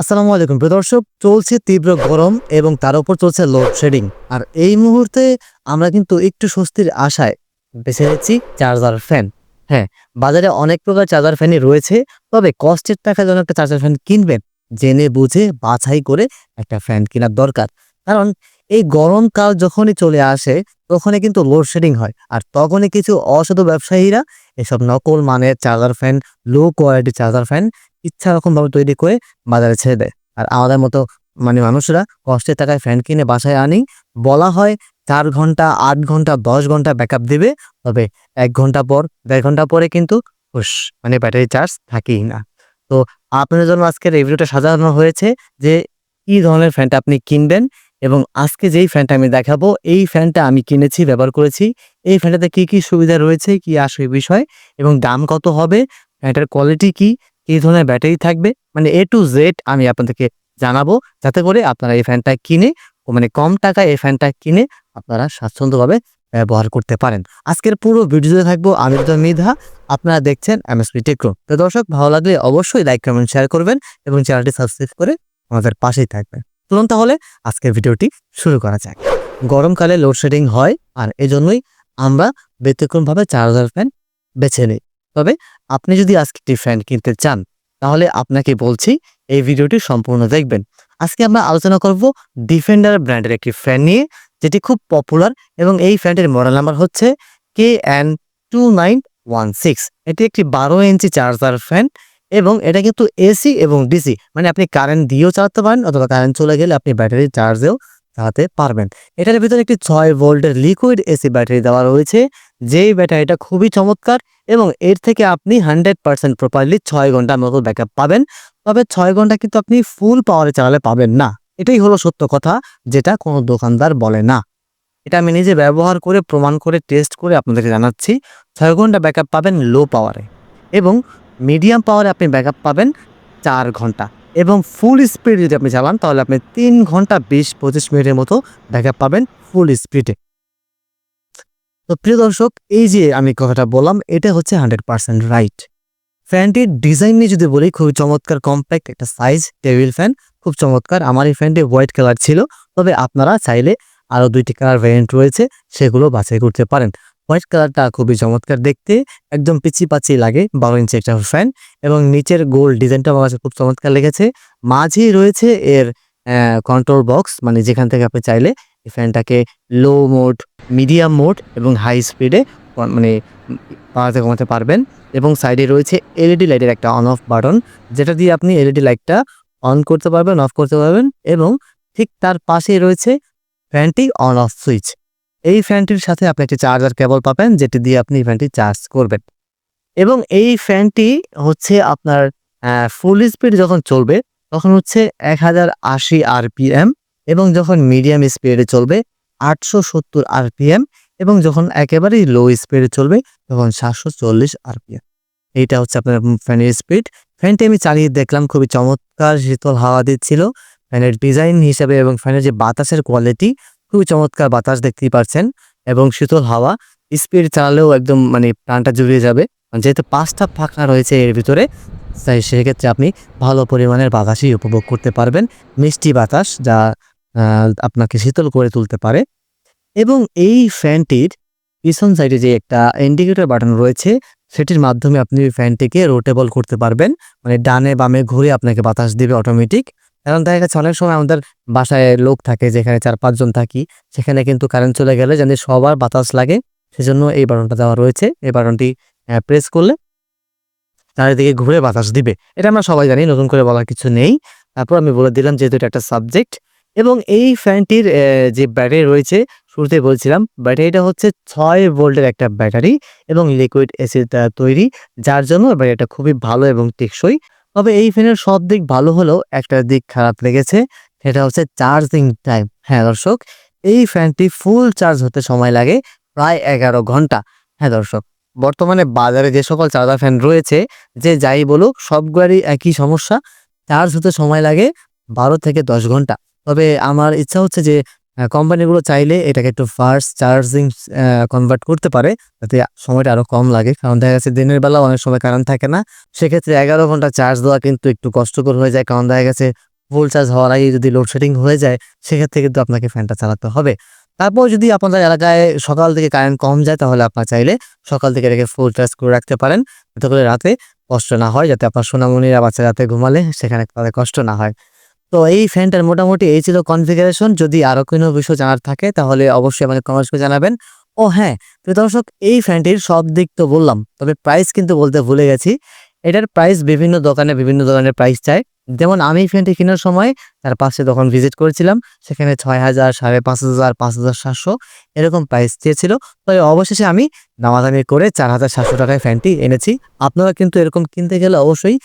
আসসালামু আলাইকুম প্রিয় দর্শক, চলছে তীব্র গরম এবং তার উপর চলছে লোডশেডিং আর এই মুহূর্তে আমরা কিন্তু একটু স্বস্তির আশায় বেছে নিচ্ছি চার্জার ফ্যান হ্যাঁ বাজারে অনেক প্রকার চার্জার ফ্যানই রয়েছে, তবে কষ্টের টাকা যেন একটা চার্জার ফ্যান কিনবেন, জেনে বুঝে বাছাই করে একটা ফ্যান কেনার দরকার। কারণ এই গরমকাল যখনই চলে আসে, তখনই কিন্তু লোডশেডিং হয়। আর তখনই কিছু অসাধু ব্যবসায়ীরা এসব নকল মানের charger fan low quality charger fan ইচ্ছা রকম ভাবে তৈরি করে বাজারে ছেড়ে দেয়। আর আমাদের মতো মানে মানুষরা কষ্টের টাকায় ফ্যান কিনে বাসায় আনি বলা হয় চার ঘণ্টা, আট ঘণ্টা, দশ ঘণ্টা ব্যাকআপ দিবে, তবে এক ঘণ্টা পর, দেড় ঘণ্টা পরে কিন্তু হুস মানে ব্যাটারি চার্জ থাকেই না। তো আপনাদের জন্য আজকের এই ভিডিওটা সাজানো হয়েছে যে কি ধরনের ফ্যানটা আপনি কিনবেন এবং আজকে যেই ফ্যানটা আমি দেখাবো, এই ফ্যানটা আমি কিনেছি, ব্যবহার করেছি। এই ফ্যানটাতে কি কি সুবিধা রয়েছে, কি আসে বিষয় এবং দাম কত হবে ফ্যানটার কোয়ালিটি কি কি ধরনের ব্যাটারি থাকবে। মানে এ টু জেড আমি আপনাদেরকে জানাব, যাতে করে আপনারা এই ফ্যানটা কিনে মানে কম টাকায় এই ফ্যানটা কিনে আপনারা স্বাচ্ছন্দ্যভাবে ব্যবহার করতে পারেন। আজকের পুরো ভিডিওতে থাকব আমি তো মৃধা, আপনারা দেখছেন এমএসপি টেকরো তো দর্শক, ভালো লাগলে অবশ্যই লাইক কমেন্ট শেয়ার করবেন এবং চ্যানেলটি সাবস্ক্রাইব করে আমাদের পাশেই থাকবেন। চলুন তাহলে আজকের ভিডিওটি শুরু করা যাক। গরমকালে লোডশেডিং হয়, আর এজন্যই আমরা ব্যতিক্রমভাবে চার্জার ফ্যান বেছে নিই। তবে আপনি যদি আজকে একটি ফ্যান কিনতে চান, তাহলে আপনাকে বলছি এই ভিডিওটি সম্পূর্ণ দেখবেন। আজকে আমরা আলোচনা করব ডিফেন্ডার ব্র্যান্ডের একটি ফ্যান নিয়ে, যেটি খুব পপুলার এবং এই ফ্যানটির মডেল নাম্বার হচ্ছে K N two nine one six এটি একটি বারো ইঞ্চি চার্জার ফ্যান এবং এটা কিন্তু এসি এবং ডিসি মানে আপনি কারেন্ট দিয়েও চালাতে পারেন অথবা কারেন্ট চলে গেলে আপনি ব্যাটারি চার্জেও চালাতে পারবেন। এটার ভিতরে একটি ছয় ভোল্টের লিকুইড এসি ব্যাটারি দেওয়া রয়েছে, যেই ব্যাটারিটা খুবই চমৎকার এবং এর থেকে আপনি হান্ড্রেড পার্সেন্ট প্রপারলি ছয় ঘণ্টার মতো ব্যাকআপ পাবেন। তবে ছয় ঘণ্টা কিন্তু আপনি ফুল পাওয়ারে চালালে পাবেন না। এটাই হলো সত্য কথা, যেটা কোনো দোকানদার বলে না। এটা আমি নিজে ব্যবহার করে, প্রমাণ করে টেস্ট করে আপনাদেরকে জানাচ্ছি। ছয় ঘণ্টা ব্যাকআপ পাবেন লো পাওয়ারে এবং মিডিয়াম পাওয়ারে আপনি ব্যাকআপ পাবেন চার ঘণ্টা। এবং ফুল স্পিড যদি আপনি চালান, তাহলে আপনি তিন ঘণ্টা বিশ পঁচিশ মিনিটের মতো ব্যাকআপ পাবেন ফুল স্পিডে তো প্রিয় দর্শক, এই যে আমি কথাটা বললাম, এটা হচ্ছে হান্ড্রেড পার্সেন্ট রাইট ফ্যানটির ডিজাইন নিয়ে যদি বলি, খুবই চমৎকার কম্প্যাক্ট একটা সাইজ টেবিল ফ্যান খুব চমৎকার। আমার এই ফ্যানটি হোয়াইট কালার ছিল, তবে আপনারা চাইলে আরও দুইটি কালার ভ্যারিয়েন্ট রয়েছে, সেগুলো বাছাই করতে পারেন। হোয়াইট কালারটা খুবই চমৎকার দেখতে, একদম পিচি পাচি লাগে বারো ইঞ্চি একটা ফ্যান এবং নিচের গোল ডিজাইনটা আমার কাছে খুব চমৎকার লেগেছে। মাঝেই রয়েছে এর কন্ট্রোল বক্স মানে যেখান থেকে আপনি চাইলে এই ফ্যানটাকে লো মোড মিডিয়াম মোড এবং হাই স্পিডে মানে বাড়াতে কমাতে পারবেন এবং সাইডে রয়েছে এলইডি লাইটের একটা অন অফ বাটন যেটা দিয়ে আপনি এলইডি লাইটটা অন করতে পারবেন অফ করতে পারবেন এবং ঠিক তার পাশেই রয়েছে ফ্যানটি অন অফ সুইচ এই ফ্যানটির সাথে আপনি একটি চার্জার কেবল পাবেন, যেটি দিয়ে আপনি ফ্যানটি চার্জ করবেন। এবং এই ফ্যানটি হচ্ছে আপনার ফুল স্পিড যখন চলবে, তখন হচ্ছে এক হাজার আশি আরপিএম এবং যখন মিডিয়াম স্পিডে চলবে, আটশো সত্তর আরপিএম এবং যখন একেবারেই লো স্পিডে চলবে, তখন সাতশো চল্লিশ আরপিএম। এইটা হচ্ছে আপনার ফ্যানের স্পিড ফ্যানটি আমি চালিয়ে দেখলাম, খুবই চমৎকার শীতল হাওয়া দিচ্ছিল। ফ্যানের ডিজাইন হিসাবে এবং ফ্যানের যে বাতাসের কোয়ালিটি খুবই চমৎকার বাতাস দেখতেই পারছেন এবং শীতল হাওয়া। স্পিড চালালেও একদম মানে প্রাণটা জুড়িয়ে যাবে। যেহেতু পাঁচটা ফাঁকা রয়েছে এর ভিতরে, তাই সেক্ষেত্রে আপনি ভালো পরিমাণের বাতাসই উপভোগ করতে পারবেন। মিষ্টি বাতাস যা আপনাকে শীতল করে তুলতে পারে। এবং এই ফ্যানটির পিছন সাইডে যে একটা ইন্ডিকেটর বাটন রয়েছে, সেটির মাধ্যমে আপনি ওই ফ্যানটিকে রোটেবল করতে পারবেন। মানে ডানে বামে ঘুরে আপনাকে বাতাস দিবে অটোমেটিক কারণ দেখা গেছে অনেক সময় আমাদের বাসায় লোক থাকে, যেখানে চার পাঁচজন থাকি, সেখানে কিন্তু কারেন্ট চলে গেলে জানি সবার বাতাস লাগে। সেজন্য এই বাটনটা দেওয়া রয়েছে। এই বাটনটি প্রেস করলে চারিদিকে ঘুরে বাতাস দিবে। এটা আমরা সবাই জানি, নতুন করে বলার কিছু নেই। তারপর আমি বলে দিলাম যেহেতু এটা একটা সাবজেক্ট এবং এই ফ্যানটির যে ব্যাটারি রয়েছে, শুরুতে বলছিলাম, ব্যাটারিটা হচ্ছে ছয় ভোল্টের একটা ব্যাটারি এবং লিকুইড অ্যাসিড তৈরি। যার জন্য ব্যাটারিটা খুবই ভালো এবং টেকসই। তবে এই ফ্যানের সব দিক ভালো হলেও একটা দিক খারাপ লেগেছে, সেটা হচ্ছে চার্জিং টাইম। হ্যাঁ দর্শক, এই ফ্যানটি ফুল চার্জ হতে সময় লাগে প্রায় এগারো ঘণ্টা। হ্যাঁ দর্শক, বর্তমানে বাজারে যে সকল চার্জার ফ্যান রয়েছে, যে যাই বলুক, সবগুলোরই একই সমস্যা। চার্জ হতে সময় লাগে বারো থেকে দশ ঘণ্টা। তবে আমার ইচ্ছা হচ্ছে যে কোম্পানিগুলো চাইলে এটাকে একটু ফাস্ট চার্জিং কনভার্ট করতে পারে। যাতে সময়টা আরও কম লাগে। কারণ দেখা যাচ্ছে দিনের বেলা অনেক সময় কারেন্ট থাকে না। সেক্ষেত্রে এগারো ঘণ্টা চার্জ দেওয়া কিন্তু একটু কষ্টকর হয়ে যায়। কারণ দেখা গেছে ফুল চার্জ হওয়ার আগে যদি লোডশেডিং হয়ে যায়, সেক্ষেত্রে কিন্তু আপনাকে ফ্যানটা চালাতে হবে। তারপর যদি আপনাদের এলাকায় সকাল থেকে কারেন্ট কম যায়, তাহলে আপনার চাইলে সকাল থেকে রেখে ফুল চার্জ করে রাখতে পারেন। যাতে করে রাতে কষ্ট না হয়, যাতে আপনার সোনামণিরা বাচ্চা রাতে ঘুমালে, সেখানে তাদের কষ্ট না হয়। তো এই ফ্যানটার মোটামুটি এই ছিল কনফিগারেশন যদি আরও কোনো বিষয় জানার থাকে, তাহলে অবশ্যই আমাকে কমেন্টস করে জানাবেন। ও হ্যাঁ প্রিয় দর্শক, এই ফ্যানটির সব দিক তো বললাম, তবে প্রাইস কিন্তু বলতে ভুলে গেছি। এটার প্রাইস বিভিন্ন দোকানে বিভিন্ন ধরনের প্রাইস চায় যেমন আমি এই ফ্যানটি কেনার সময় তার পাশে দোকান ভিজিট করেছিলাম, সেখানে ছয় হাজার, সাড়ে পাঁচ হাজার পাঁচ হাজার সাতশো এরকম প্রাইস চেয়েছিল তবে অবশেষে আমি দামাদামি করে চার হাজার সাতশো টাকায় ফ্যানটি এনেছি। আপনারা কিন্তু এরকম কিনতে গেলে অবশ্যই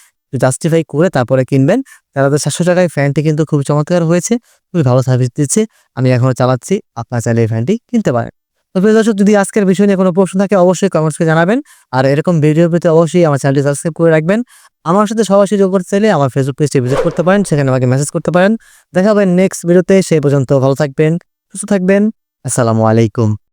জাস্টিফাই করে তারপরে কিনবেন চার হাজার সাতশো টাকায় ফ্যানটি কিন্তু খুব চমৎকার হয়েছে, খুবই ভালো সার্ভিস দিচ্ছে। আমি এখনও চালাচ্ছি, আপনারা চাইলে এই ফ্যানটি কিনতে পারেন। তো প্রিয় দর্শক, যদি আজকের বিষয় নিয়ে কোনো প্রশ্ন থাকে, অবশ্যই কমেন্টস করে জানাবেন। আর এরকম ভিডিও পেতে অবশ্যই আমার চ্যানেলটি সাবস্ক্রাইব করে রাখবেন। আমার সাথে সরাসরি যোগ করতে চাইলে আমার ফেসবুক পেজটি ভিজিট করতে পারেন, সেখানে আমাকে মেসেজ করতে পারেন। দেখা হবে নেক্সট ভিডিওতে সেই পর্যন্ত ভালো থাকবেন, সুস্থ থাকবেন। আসসালামু আলাইকুম।